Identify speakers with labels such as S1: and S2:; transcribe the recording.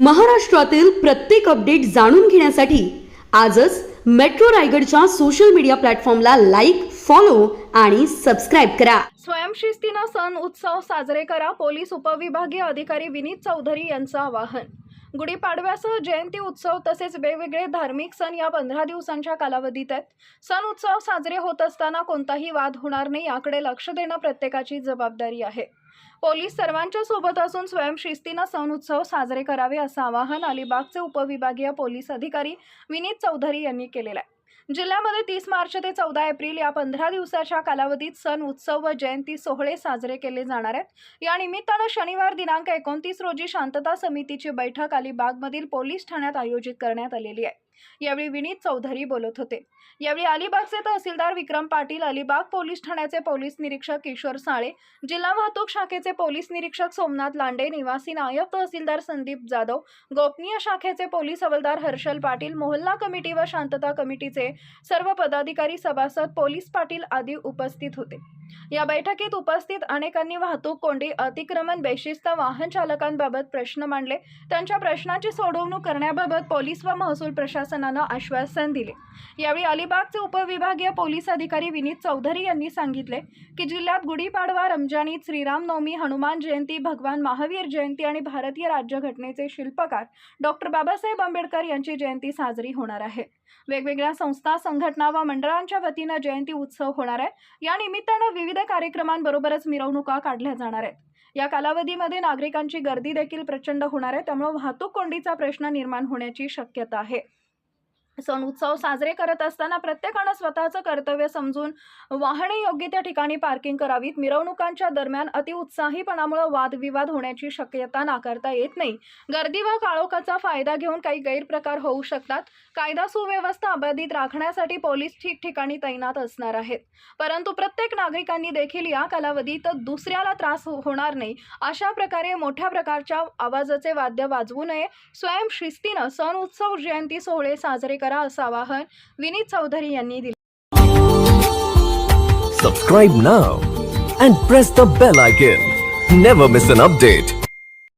S1: महाराष्ट्रातील प्रत्येक अपडेट जाणून घेण्यासाठी आजच मेट्रो रायगडच्या सोशल मीडिया प्लॅटफॉर्मला लाईक फॉलो आणि सबस्क्राईब करा.
S2: स्वयंशिस्तीनं सण उत्सव साजरे करा पोलीस उपविभागीय अधिकारी विनीत चौधरी यांचं आवाहन. गुढीपाडव्यासह जयंती उत्सव तसेच वेगवेगळे धार्मिक सण या पंधरा दिवसांच्या कालावधीत आहेत. सण उत्सव साजरे होत असताना कोणताही वाद होणार नाही याकडे लक्ष देणं प्रत्येकाची जबाबदारी आहे. पोलीस सर्वांच्या सोबत असून स्वयंशिस्तीनं सण उत्सव साजरे करावे असं आवाहन अलिबागचे उपविभागीय पोलीस अधिकारी विनीत चौधरी यांनी केलेलं आहे. जिल्ह्यामध्ये तीस मार्च ते चौदा एप्रिल या पंधरा दिवसाच्या कालावधीत सण उत्सव व जयंती सोहळे साजरे केले जाणार आहेत. या निमित्तानं शनिवार दिनांक एकोणतीस रोजी शांतता समितीची बैठक अलिबागमधील पोलीस ठाण्यात आयोजित करण्यात आलेली आहे. यावेळी विनीत चौधरी बोलत होते. यावेळी अलिबागचे तहसीलदार विक्रम पाटील अलिबाग पोलीस ठाण्याचे पोलीस निरीक्षक किशोर साळे जिल्हा वाहतूक शाखेचे पोलीस निरीक्षक सोमनाथ लांडे निवासी नायब तहसीलदार संदीप जाधव गोपनीय शाखेचे पोलीस हवलदार हर्षल पाटील मोहल्ला कमिटी व शांतता कमिटीचे सर्व पदाधिकारी सभासद पोलीस पाटील आदी उपस्थित होते. या बैठकीत उपस्थित अनेकांनी वाहतूक कोंडी अतिक्रमण बेशिस्त वाहन चालकांबाबत प्रश्न मांडले. त्यांच्या प्रश्नांची सोडवणूक करण्याबाबत पोलीस व महसूल प्रशासनानं आश्वासन दिले. यावेळी अलिबागचे उपविभागीय पोलीस अधिकारी विनीत चौधरी यांनी सांगितले की जिल्ह्यात गुढीपाडवा रमजानी ईद श्रीरामनवमी हनुमान जयंती भगवान महावीर जयंती आणि भारतीय राज्यघटनेचे शिल्पकार डॉक्टर बाबासाहेब आंबेडकर यांची जयंती साजरी होणार आहे. वेगवेगळ्या संस्था संघटना व मंडळांच्या वतीनं जयंती उत्सव होणार आहे. या निमित्तानं विविध कार्यक्रमांबरोबरच मिरवणुका काढल्या जाणार आहेत. या कालावधीमध्ये नागरिकांची गर्दी देखील प्रचंड होणार आहे. त्यामुळे वाहतूक कोंडीचा प्रश्न निर्माण होण्याची शक्यता आहे. सण उत्सव साजरे करत असताना प्रत्येकानं स्वतःचं कर्तव्य समजून वाहने योग्य त्या ठिकाणी पार्किंग करावीत. मिरवणुकांच्या दरम्यान अतिउत्साहीपणामुळे वादविवाद होण्याची शक्यता नाकारता येत नाही. गर्दी व काळोखाचा फायदा घेऊन काही गैरप्रकार होऊ शकतात. कायदा सुव्यवस्था अबाधित राखण्यासाठी पोलीस ठिकठिकाणी तैनात असणार आहेत. परंतु प्रत्येक नागरिकांनी देखील या कालावधीत दुसऱ्याला त्रास होणार नाही. अशा प्रकारे मोठ्या प्रकारच्या आवाजाचे वाद्य वाजवू नये. स्वयंशिस्तीनं सण उत्सव जयंती सोहळे साजरे करा असं आवाहन विनीत चौधरी यांनी दिलं.
S3: Subscribe now and press the bell icon never miss an update